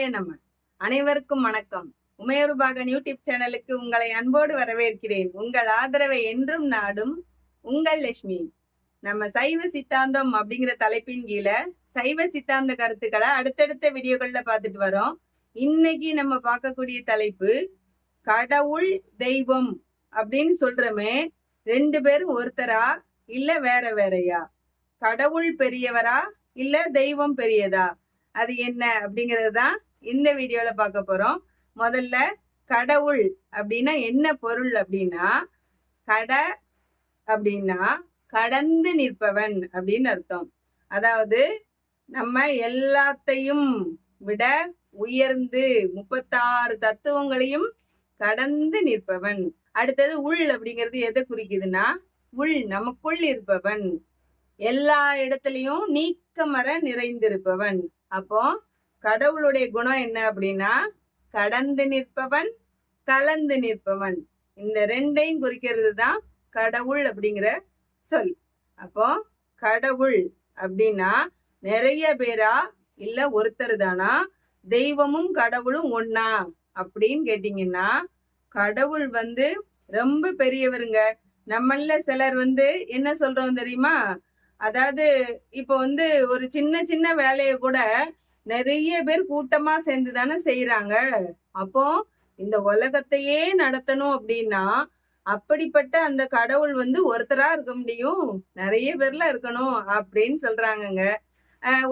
சிவாய நம. அனைவருக்கும் வணக்கம். உமையொருபாகன் யூடியூப் சேனலுக்கு உங்களை அன்போடு வரவேற்கிறேன். உங்கள் ஆதரவை என்றும் நாடும் உங்கள் லட்சுமி. நம்ம சைவ சித்தாந்தம் அப்படிங்கிற தலைப்பின் கீழே சைவ சித்தாந்த கருத்துக்களை அடுத்தடுத்த வீடியோக்கள்ல பார்த்துட்டு வரோம். இன்னைக்கு நம்ம பார்க்கக்கூடிய தலைப்பு கடவுள் தெய்வம் அப்படின்னு சொல்றோமே. ரெண்டு பேரும் ஒருத்தரா இல்ல வேற வேறையா? கடவுள் பெரியவரா இல்ல தெய்வம் பெரியதா? அது என்ன அப்படிங்கறதுதான் இந்த வீடியோவில் பார்க்க போகிறோம் முதல்ல கடவுள் அப்படின்னா என்ன பொருள் அப்படின்னா கட அப்படின்னா கடந்து நிற்பவன் அப்படின்னு அர்த்தம். அதாவது நம்ம எல்லாத்தையும் விட உயர்ந்து முப்பத்தாறு தத்துவங்களையும் கடந்து நிற்பவன். அடுத்தது உள் அப்படிங்கிறது எதை குறிக்குதுன்னா உள் நமக்குள் இருப்பவன். எல்லா இடத்துலையும் நீக்கமர நிறைந்திருப்பவன். அப்போ கடவுளுடைய குணம் என்ன அப்படின்னா கடந்து நிற்பவன் கலந்து நிற்பவன். இந்த ரெண்டையும் குறிக்கிறது தான் கடவுள் அப்படிங்கிற சொல். அப்போ கடவுள் அப்படின்னா நிறைய பேரா இல்ல ஒருத்தர் தானா தெய்வமும் கடவுளும் ஒன்னா அப்படின்னு கேட்டீங்கன்னா கடவுள் வந்து ரொம்ப பெரியவருங்க. நம்மள சிலர் வந்து என்ன சொல்றோம் தெரியுமா? அதாவது இப்போ வந்து ஒரு சின்ன சின்ன வேலையை கூட நிறைய பேர் கூட்டமா சேர்ந்து தானே செய்யறாங்க அப்போ இந்த உலகத்தையே நடத்தணும் அப்படின்னா அப்படிப்பட்ட அந்த கடவுள் வந்து ஒருத்தரா இருக்க முடியும். நிறைய பேர்ல இருக்கணும் அப்படின்னு சொல்றாங்கங்க.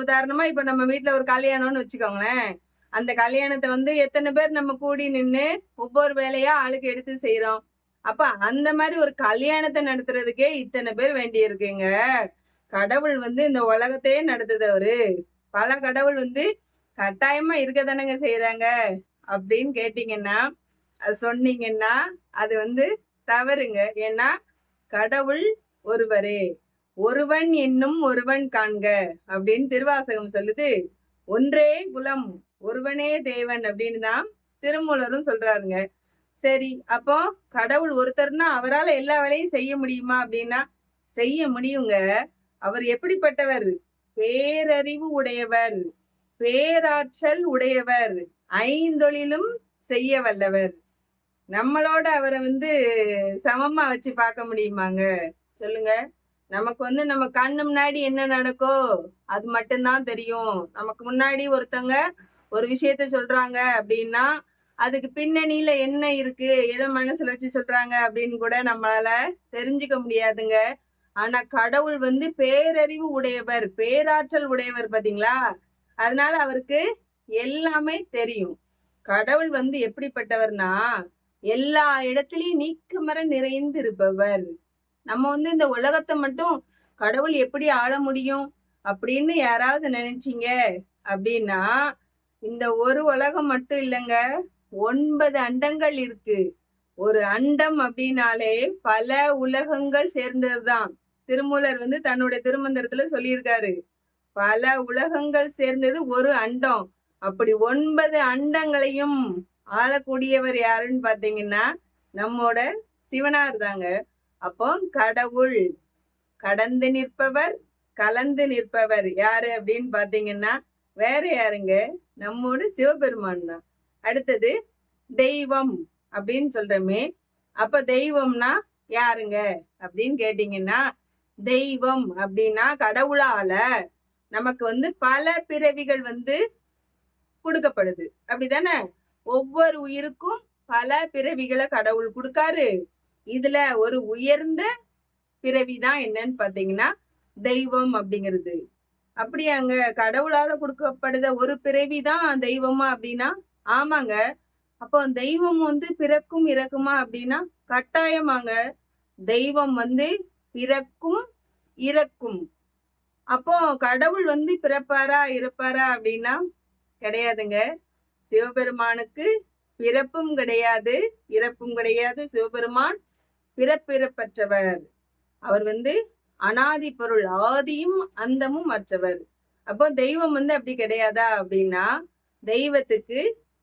உதாரணமா இப்ப நம்ம வீட்டுல ஒரு கல்யாணம்னு வச்சுக்கோங்களேன். அந்த கல்யாணத்தை வந்து எத்தனை பேர் நம்ம கூடி நின்று ஒவ்வொரு வேலையா ஆளுக்கு எடுத்து செய்யறோம் அப்ப அந்த மாதிரி ஒரு கல்யாணத்தை நடத்துறதுக்கே இத்தனை பேர் வேண்டி இருக்குங்க கடவுள் வந்து இந்த உலகத்தையே நடத்துதவரு. பல கடவுள் வந்து கட்டாயமா இருக்க தானங்க செய்யறாங்க அப்படின்னு கேட்டீங்கன்னா சொன்னீங்கன்னா அது வந்து தவறுங்க. ஏன்னா கடவுள் ஒருவரே. ஒருவன் என்னும் ஒருவன் காண்க அப்படின்னு திருவாசகம் சொல்லுது. ஒன்றே குலம் ஒருவனே தேவன் அப்படின்னு தான் திருமூலரும் சொல்றாருங்க. சரி அப்போ கடவுள் ஒருத்தர்னா அவரால் எல்லா வேலையும் செய்ய முடியுமா அப்படின்னா செய்ய முடியுங்க. அவர் எப்படிப்பட்டவர்? பேரறிவு உடையவர் பேராற்றல் உடையவர் ஐந்தொழிலும் செய்ய வல்லவர். நம்மளோட அவரை வந்து சமமா வச்சு பார்க்க முடியுமாங்க? சொல்லுங்க. நமக்கு வந்து நம்ம கண்ணு முன்னாடி என்ன நடக்கோ அது மட்டும்தான் தெரியும். நமக்கு முன்னாடி ஒருத்தவங்க ஒரு விஷயத்த சொல்றாங்க அப்படின்னா அதுக்கு பின்னணியில என்ன இருக்கு எதை மனசுல வச்சு சொல்றாங்க அப்படின்னு கூட நம்மளால தெரிஞ்சுக்க முடியாதுங்க. ஆனா கடவுள் வந்து பேரறிவு உடையவர் பேராற்றல் உடையவர் பாத்தீங்களா? அதனால அவருக்கு எல்லாமே தெரியும். கடவுள் வந்து எப்படிப்பட்டவர்னா எல்லா இடத்துலயும் நீக்கமர நிறைந்து இருப்பவர் நம்ம வந்து இந்த உலகத்தை மட்டும் கடவுள் எப்படி ஆள முடியும் அப்படின்னு யாராவது நினைச்சீங்க அப்படின்னா இந்த ஒரு உலகம் மட்டும் இல்லைங்க ஒன்பது அண்டங்கள் இருக்கு. ஒரு அண்டம் அப்படின்னாலே பல உலகங்கள் சேர்ந்ததுதான். திருமூலர் வந்து தன்னுடைய திருமந்திரத்துல சொல்லியிருக்காரு. பல உலகங்கள் சேர்ந்தது ஒரு அண்டம். அப்படி ஒன்பது அண்டங்களையும் ஆளக்கூடியவர் யாருன்னு பாத்தீங்கன்னா நம்மோட சிவனார் தாங்க. அப்போ கடவுள் கடந்து நிற்பவர் கலந்து நிற்பவர் யாரு அப்படின்னு பாத்தீங்கன்னா வேற யாருங்க? நம்மோட சிவபெருமான் தான். அடுத்தது தெய்வம் அப்படின்னு சொல்றோமே. அப்ப தெய்வம்னா யாருங்க அப்படின்னு கேட்டீங்கன்னா தெய்வம் அப்படின்னா கடவுளால நமக்கு வந்து பல பிறவிகள் வந்து கொடுக்கப்படுது. அப்படிதானே? ஒவ்வொரு உயிருக்கும் பல பிறவிகளை கடவுள் கொடுக்காரு. இதுல ஒரு உயர்ந்த பிறவி தான் என்னன்னு பாத்தீங்கன்னா தெய்வம் அப்படிங்கிறது. அப்படியாங்க கடவுளால கொடுக்கப்படுத ஒரு பிறவி தான் தெய்வமா அப்படின்னா ஆமாங்க. அப்போ தெய்வம் வந்து பிறக்கும் இறக்குமா அப்படின்னா கட்டாயமாங்க. தெய்வம் வந்து பிறக்கும் இறக்கும். அப்போ கடவுள் வந்து பிறப்பாரா இறப்பாரா அப்படின்னா கிடையாதுங்க. சிவபெருமானுக்கு பிறப்பும் கிடையாது இறப்பும் கிடையாது. சிவபெருமான் பிறப்பிறப்பற்றவர். அவர் வந்து அனாதி பொருள் ஆதியும் அந்தமும் அற்றவர். அப்போ தெய்வம் வந்து அப்படி கிடையாதா அப்படின்னா தெய்வத்துக்கு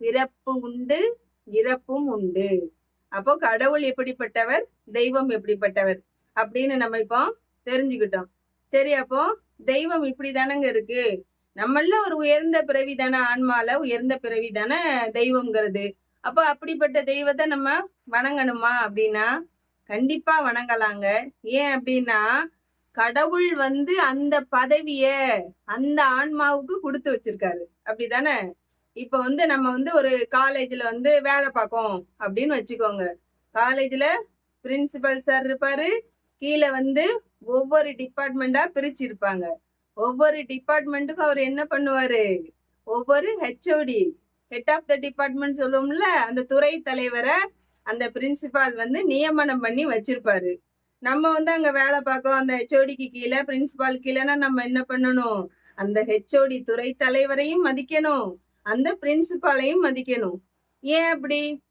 பிறப்பு உண்டு இறப்பும் உண்டு. அப்போ கடவுள் எப்படிப்பட்டவர்? தெய்வம் எப்படிப்பட்டவர்? அப்படின்னு நம்ம இப்போ தெரிஞ்சுக்கிட்டோம். சரி அப்போ தெய்வம் இப்படி தானங்க இருக்கு. நம்மள ஒரு உயர்ந்த பிறவி தானே ஆன்மால உயர்ந்த பிறவி தானே தெய்வம்ங்கிறது. அப்போ அப்படிப்பட்ட தெய்வத்தை நம்ம வணங்கணுமா அப்படின்னா கண்டிப்பா வணங்கலாங்க. ஏன் அப்படின்னா கடவுள் வந்து அந்த பதவிய அந்த ஆன்மாவுக்கு கொடுத்து வச்சிருக்காரு. அப்படிதானே? இப்ப வந்து நம்ம வந்து ஒரு காலேஜ்ல வந்து வேலை பார்க்கோம் அப்படின்னு வச்சுக்கோங்க. காலேஜ்ல பிரின்சிபல் சார் இருப்பாரு. கீழே வந்து ஒவ்வொரு டிபார்ட்மெண்டா பிரிச்சு இருப்பாங்க ஒவ்வொரு டிபார்ட்மெண்ட்டுக்கும் அவர் என்ன பண்ணுவாரு? ஒவ்வொரு H O D head of the department சொல்லுவோம்ல அந்த துறை தலைவரை அந்த பிரின்சிபால் வந்து நியமனம் பண்ணி வச்சிருப்பாரு. நம்ம வந்து அங்க வேலை பார்க்கோம் அந்த ஹெச்ஓடிக்கு கீழே பிரின்சிபால் கீழேனா நம்ம என்ன பண்ணணும்? அந்த ஹெச்ஓடி துறை தலைவரையும் மதிக்கணும். அந்த பிரின்சிபாலையும் மதிக்கணும். ஏன் அப்படி?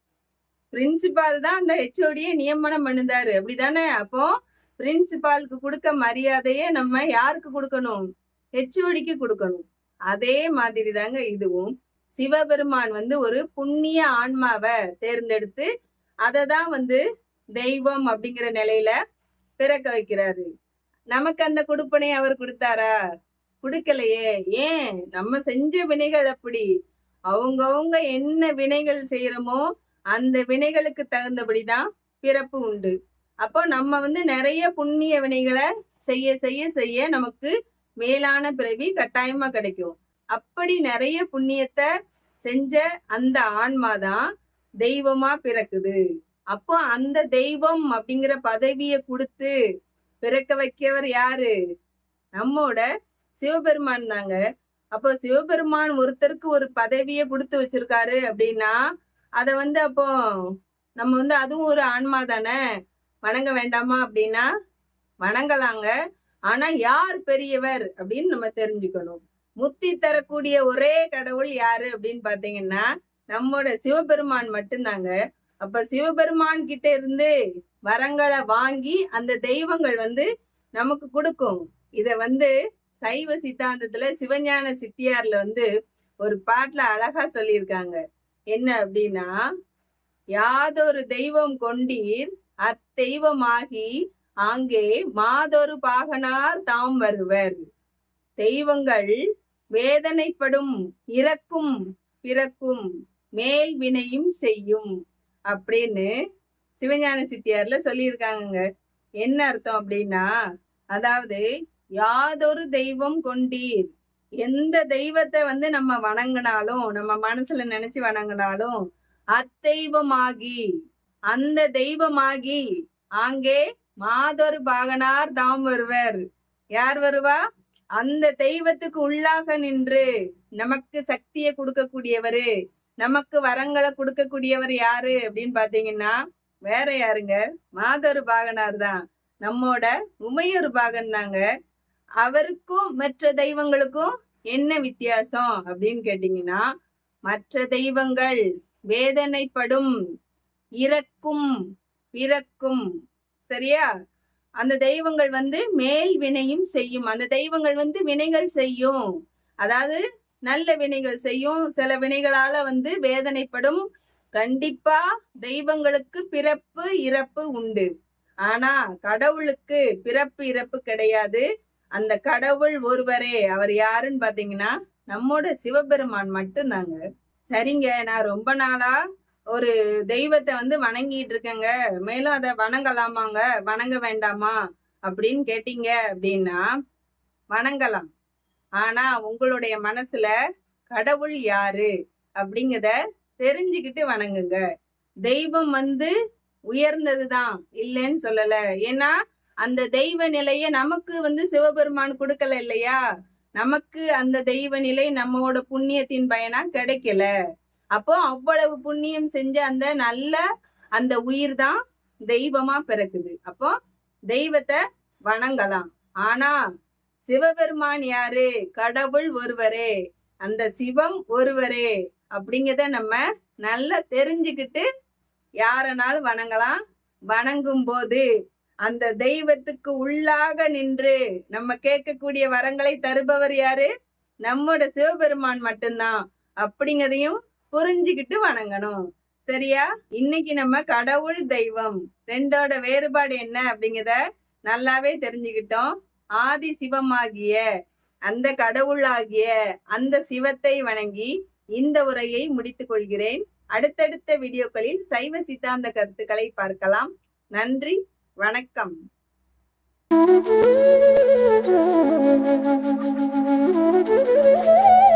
பிரின்சிபால் தான் அந்த ஹெச்ஓடியை நியமனம் பண்ணுதாரு. அப்படிதானே? அப்போ பிரின்சிபாலுக்கு கொடுக்க மரியாதையை நம்ம யாருக்கு கொடுக்கணும்? ஹெச்ஓடிக்கு கொடுக்கணும். அதே மாதிரி தாங்க இதுவும். சிவபெருமான் வந்து ஒரு புண்ணிய ஆன்மாவை தேர்ந்தெடுத்து அதை தான் வந்து தெய்வம் அப்படிங்கிற நிலையில பிறக்க வைக்கிறாரு. நமக்கு அந்த கொடுப்பனை அவர் கொடுத்தாரா? கொடுக்கலையே. ஏன்? நம்ம செஞ்ச வினைகள் அப்படி. அவங்கவுங்க என்ன வினைகள் செய்யறோமோ அந்த வினைகளுக்கு தகுந்தபடிதான் பிறப்பு உண்டு. அப்போ நம்ம வந்து நிறைய புண்ணிய வினைகளை செய்ய செய்ய செய்ய நமக்கு மேலான பிறவி கட்டாயமா கிடைக்கும். அப்படி நிறைய புண்ணியத்தை செஞ்ச அந்த ஆன்மாதான் தெய்வமா பிறக்குது. அப்போ அந்த தெய்வம் அப்படிங்கிற பதவியை கொடுத்து பிறக்க வைக்கவர் யாரு? நம்மோட சிவபெருமான் தாங்க. அப்போ சிவபெருமான் ஒருத்தருக்கு ஒரு பதவியை கொடுத்து வச்சிருக்காரு அப்படின்னா அதை வந்து அப்போ நம்ம வந்து அதுவும் ஒரு ஆன்மா தானே? வணங்க வேண்டாமா அப்படின்னா வணங்கலாங்க. ஆனா யார் பெரியவர் அப்படின்னு நம்ம தெரிஞ்சுக்கணும். முத்தி தரக்கூடிய ஒரே கடவுள் யாரு அப்படின்னு பாத்தீங்கன்னா நம்மோட சிவபெருமான் மட்டும்தாங்க. அப்ப சிவபெருமான் கிட்ட இருந்து வரங்களை வாங்கி அந்த தெய்வங்கள் வந்து நமக்கு கொடுக்கும். இத வந்து சைவ சித்தாந்தத்துல சிவஞான சித்தியார்ல வந்து ஒரு பாட்டுல அழகா சொல்லியிருக்காங்க. என்ன அப்படின்னா யாதொரு தெய்வம் கொண்டீர் அத்தெய்வமாகி அங்கே மாதொரு பாகனார் தாம் வருவர். தெய்வங்கள் வேதனைப்படும் இறக்கும் பிறக்கும் மேல் வினையும் செய்யும் அப்படின்னு சிவஞான சித்தியார்ல சொல்லியிருக்காங்கங்க. என்ன அர்த்தம் அப்படின்னா அதாவது யாதொரு தெய்வம் கொண்டீர். எந்த தெய்வத்தை வந்து நம்ம வணங்கினாலும் நம்ம மனசுல நினைச்சு வணங்கினாலும் அத்தெய்வமாகி அந்த தெய்வமாகி அங்கே மாதொரு பாகனார் தாம் வருவர். யார் வருவா? அந்த தெய்வத்துக்கு உள்ளாக நின்று நமக்கு சக்தியை கொடுக்கக்கூடியவரு நமக்கு வரங்களை கொடுக்கக்கூடியவர் யாரு அப்படின்னு பாத்தீங்கன்னா வேற யாருங்க? மாதொரு பாகனார் தான். நம்மோட உமையொரு பாகன் தாங்க. அவருக்கும் மற்ற தெய்வங்களுக்கும் என்ன வித்தியாசம் அப்படின்னு கேட்டீங்கன்னா மற்ற தெய்வங்கள் வேதனைப்படும் இறக்கும் பிறக்கும். சரியா? அந்த தெய்வங்கள் வந்து மேல் வினையும் செய்யும். அந்த தெய்வங்கள் வந்து வினைகள் செய்யும். அதாவது நல்ல வினைகள் செய்யும். சில வினைகளால வந்து வேதனைப்படும். கண்டிப்பா தெய்வங்களுக்கு பிறப்பு இறப்பு உண்டு. ஆனா கடவுளுக்கு பிறப்பு இறப்பு கிடையாது. அந்த கடவுள் ஒருவரே. அவர் யாருன்னு பாத்தீங்கன்னா நம்மோட சிவபெருமான் மட்டும்தாங்க. சரிங்க நான் ரொம்ப நாளா ஒரு தெய்வத்தை வந்து வணங்கிட்டு இருக்கேங்க மேலும் அதை வணங்கலாமாங்க? வணங்க வேண்டாமா? அப்படின்னு கேட்டீங்க அப்படின்னா வணங்கலாம். ஆனா உங்களுடைய மனசுல கடவுள் யாரு? அப்படிங்கிறத தெரிஞ்சுக்கிட்டு வணங்குங்க. தெய்வம் வந்து உயர்ந்ததுதான் இல்லைன்னு சொல்லல. ஏன்னா அந்த தெய்வ நிலைய நமக்கு வந்து சிவபெருமான் கொடுக்கல இல்லையா? நமக்கு அந்த தெய்வ நிலை நம்மோட புண்ணியத்தின் பயனா கிடைக்கல. அப்போ அவ்வளவு புண்ணியம் செஞ்ச அந்த நல்ல அந்த உயிர் தான் தெய்வமா பிறக்குது. அப்போ தெய்வத்தை வணங்கலாம். ஆனா சிவபெருமான் யாரு? கடவுள் ஒருவரே. அந்த சிவம் ஒருவரே. அப்படிங்கிறத நம்ம நல்லா தெரிஞ்சுக்கிட்டு யாரனாலும் வணங்கலாம். வணங்கும் போது அந்த தெய்வத்துக்கு உள்ளாக நின்று நம்ம கேட்கக்கூடிய வரங்களை தருபவர் யாரு? நம்மோட சிவபெருமான் மட்டும்தான். அப்படிங்கிறதையும் புரிஞ்சுக்கிட்டு வணங்கணும். சரியா? இன்னைக்கு நம்ம கடவுள் தெய்வம். ரெண்டோட வேறுபாடு என்ன அப்படிங்கிறத நல்லாவே தெரிஞ்சுக்கிட்டோம். ஆதி சிவமாகிய அந்த கடவுளாகிய அந்த சிவத்தை வணங்கி இந்த உரையை முடித்துக் கொள்கிறேன். அடுத்தடுத்த வீடியோக்களில் சைவ சித்தாந்த கருத்துக்களை பார்க்கலாம். நன்றி வணக்கம். Thank you.